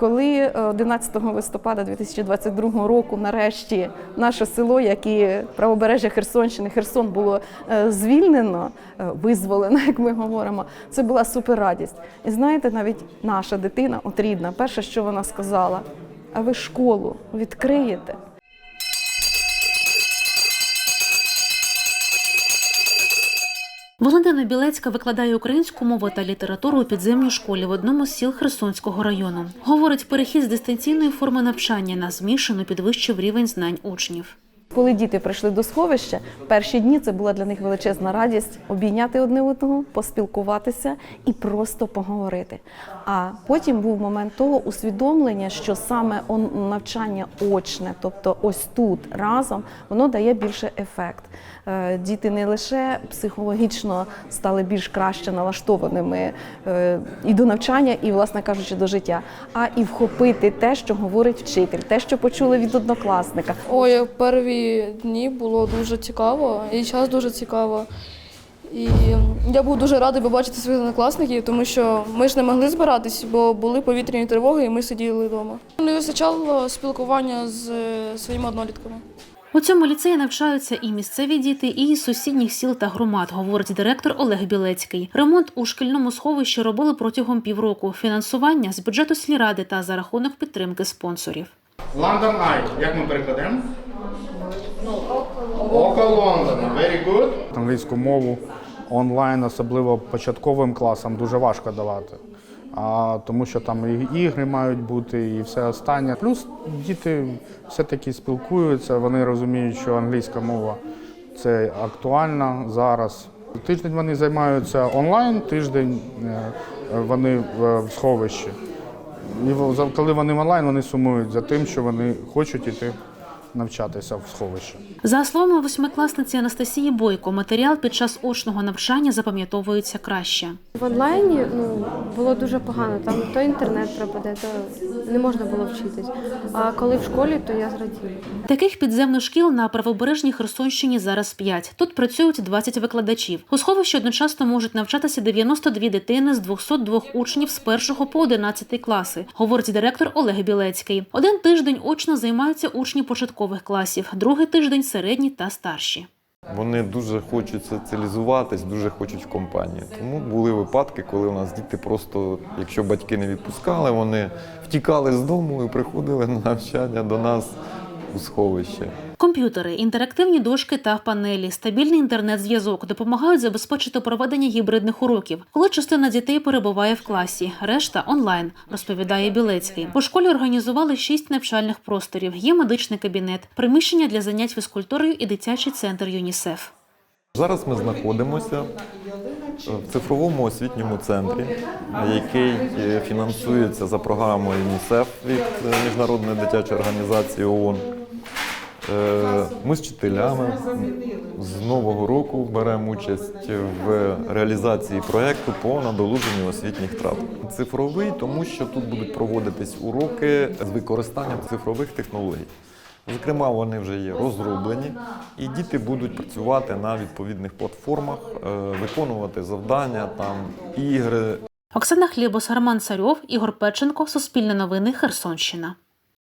Коли е, 11 листопада 2022 року нарешті наше село, як і правобережжя Херсонщини, Херсон було е, звільнено, е, визволено, як ми говоримо, це була суперрадість. І знаєте, навіть наша дитина, от рідна, перше, що вона сказала: а ви школу відкриєте? Валентина Білецька викладає українську мову та літературу у підземній школі в одному з сіл Херсонського району. Говорить, перехід з дистанційної форми навчання на змішану підвищив рівень знань учнів. Коли діти прийшли до сховища, перші дні це була для них величезна радість обійняти одне одного, поспілкуватися і просто поговорити. А потім був момент того усвідомлення, що саме навчання очне, тобто ось тут разом, воно дає більше ефект. Е, Діти не лише психологічно стали більш краще налаштованими е, і до навчання, і, власне кажучи, до життя, а і вхопити те, що говорить вчитель, те, що почули від однокласника. Ой, перві дні було дуже цікаво, і час дуже цікаво. І я був дуже радий побачити своїх однокласників, тому що ми ж не могли збиратись, бо були повітряні тривоги, і ми сиділи вдома. Не вистачало спілкування з е, своїми однолітками. У цьому ліцеї навчаються і місцеві діти, і із сусідніх сіл та громад, говорить директор Олег Білецький. Ремонт у шкільному сховищі робили протягом півроку. Фінансування з бюджету сільради та за рахунок підтримки спонсорів. London Eye. Як ми перекладемо? Око Лондона. Very good. Англійську мову онлайн, особливо початковим класам, дуже важко давати. А, тому що там і ігри мають бути, і все останнє. Плюс діти все-таки спілкуються, вони розуміють, що англійська мова це актуальна зараз. Тиждень вони займаються онлайн, тиждень е, вони в в сховищі. І коли вони в онлайн, вони сумують за тим, що вони хочуть іти навчатися в сховищі. За словами восьмикласниці Анастасії Бойко, матеріал під час очного навчання запам'ятовується краще. В онлайні ну було дуже погано. Там то інтернет пропаде, то не можна було вчитись. А коли в школі, то я зраділа. Таких підземних шкіл на правобережній Херсонщині зараз п'ять. Тут працюють 20 викладачів. У сховищі одночасно можуть навчатися 92 дитини з 202 учнів з 1 по 11 класи, говорить директор Олег Білецький. Один тиждень очно займаються учні початкових класів, другий тиждень середні та старші. Вони дуже хочуть соціалізуватись, дуже хочуть в компанії. Тому були випадки, коли у нас діти просто, якщо батьки не відпускали, вони втікали з дому і приходили на навчання до нас у сховище. Комп'ютери, інтерактивні дошки та панелі, стабільний інтернет-зв'язок допомагають забезпечити проведення гібридних уроків, коли частина дітей перебуває в класі, решта онлайн, розповідає Білецький. У школі організували шість навчальних просторів. Є медичний кабінет, приміщення для занять фізкультурою і дитячий центр ЮНІСЕФ. Зараз ми знаходимося в цифровому освітньому центрі, який е, фінансується за програмою ЮНІСЕФ від е, Міжнародної дитячої організації ООН. Е, Ми з вчителями з нового року беремо участь в реалізації проєкту по надолуженню освітніх втрат. Цифровий, тому що тут будуть проводитись уроки з використанням цифрових технологій. Зокрема, вони вже є розроблені, і діти будуть працювати на відповідних платформах, е, виконувати завдання, там ігри, Оксана Хлібос, Роман Царьов, Ігор Печенко, Суспільне новини, Херсонщина.